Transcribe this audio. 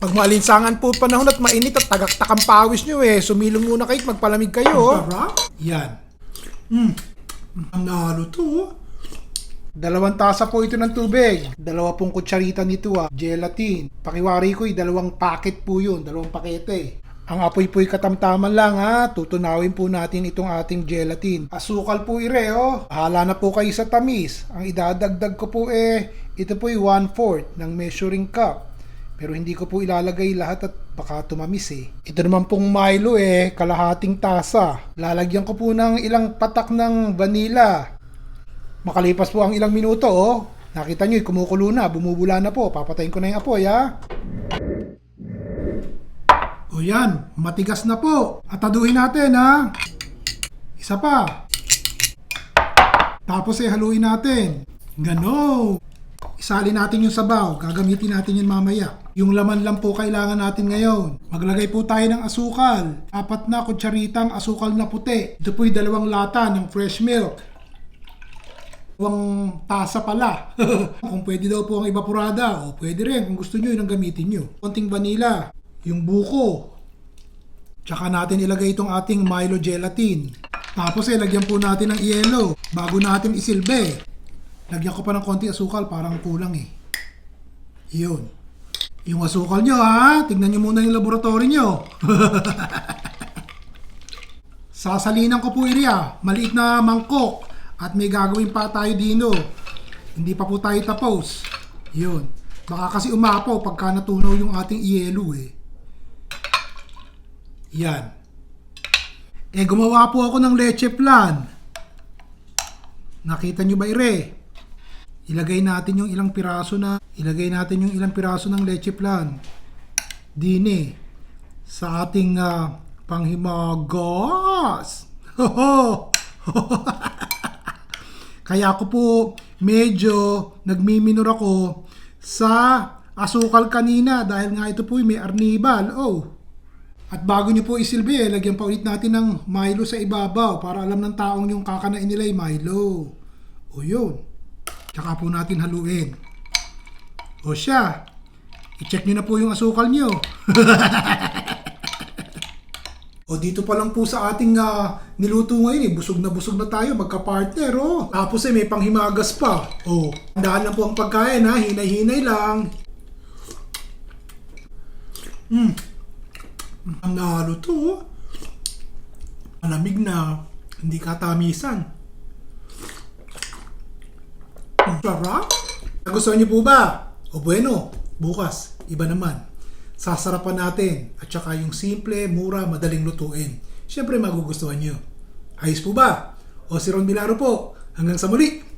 Pag maalinsangan po panahon at mainit at tagaktak ang pawis nyo eh, sumilong muna kayo at magpalamig kayo. Oh. Sarap. Yan. Mm. Ang nalo to. oh. Dalawang tasa po ito ng tubig. Dalawa pong kutsarita nito ah. Gelatin. Pakiwari ko dalawang packet po yun. Dalawang pakete. Ang apoy po'y katamtaman lang ha. Tutunawin po natin itong ating gelatin. Asukal po ire oh. Bahala na po kayo sa tamis. Ang idadagdag ko po eh, ito po'y 1/4 ng measuring cup. Pero hindi ko po ilalagay lahat at baka tumamis eh. Ito naman pong Milo eh, kalahating tasa. Lalagyan ko po ng ilang patak ng vanilla. Makalipas po ang ilang minuto oh. Nakita nyo, kumukulo na, bumubula na po. Papatayin ko na yung apoy ha. O yan, matigas na po. Ataduhin natin ha. Isa pa. Tapos eh, haluin natin. Gano. Isali natin yung sabaw. Gagamitin natin yun mamaya. Yung laman lang po kailangan natin ngayon. Maglagay po tayo ng asukal. Apat na kutsaritang asukal na puti. Ito po'y dalawang lata ng fresh milk. Dalawang tasa pala. kung pwede daw po ang evaporada, o pwede rin kung gusto nyo yun ang gamitin nyo. Konting vanilla, yung buko. Tsaka natin ilagay itong ating Milo gelatin. Tapos eh, lagyan po natin ng yelo bago natin isilbe. Lagyan ko pa ng konti asukal, parang kulang eh. Yun. Yung asukal nyo ha, tignan nyo muna yung laboratory nyo. Sasalinan ko po iriya, maliit na mangkok. At may gagawin pa tayo dino. Hindi pa po tayo tapos. Yun. Baka kasi umapaw pagka natunaw yung ating yelo eh. Yan. Eh, gumawa po ako ng leche plan. Nakita nyo ba, Ire? Ilagay natin yung ilang piraso na, ilagay natin yung ilang piraso ng leche plan. Dini. Sa ating ah, panghimagas. Hoho! Kaya ako po medyo nagmiminor ako sa asukal kanina dahil nga ito po may arnibal. Oh. At bago nyo po isilbi, eh, lagyan pa ulit natin ng Milo sa ibabaw para alam ng taong yung kakanain nila ay Milo. O yun. Tsaka po natin haluin. O siya. I-check nyo na po yung asukal nyo. o dito pa lang po sa ating ah, niluto ngayon eh. Busog na busog na tayo magka-partner oh. Tapos eh may panghimagas pa. Oh. Dahan lang po ang pagkain ha. Hinay-hinay lang. Mm. Ang nalo to. oh. Malamig na. Hindi katamisan. Sarap. Nagustuhan niyo po ba? O bueno, bukas, iba naman. Sasarapan natin. At saka yung simple, mura, madaling lutuin. Siyempre magugustuhan niyo. Ayos po ba? O si Ron Milaro po. Hanggang sa muli.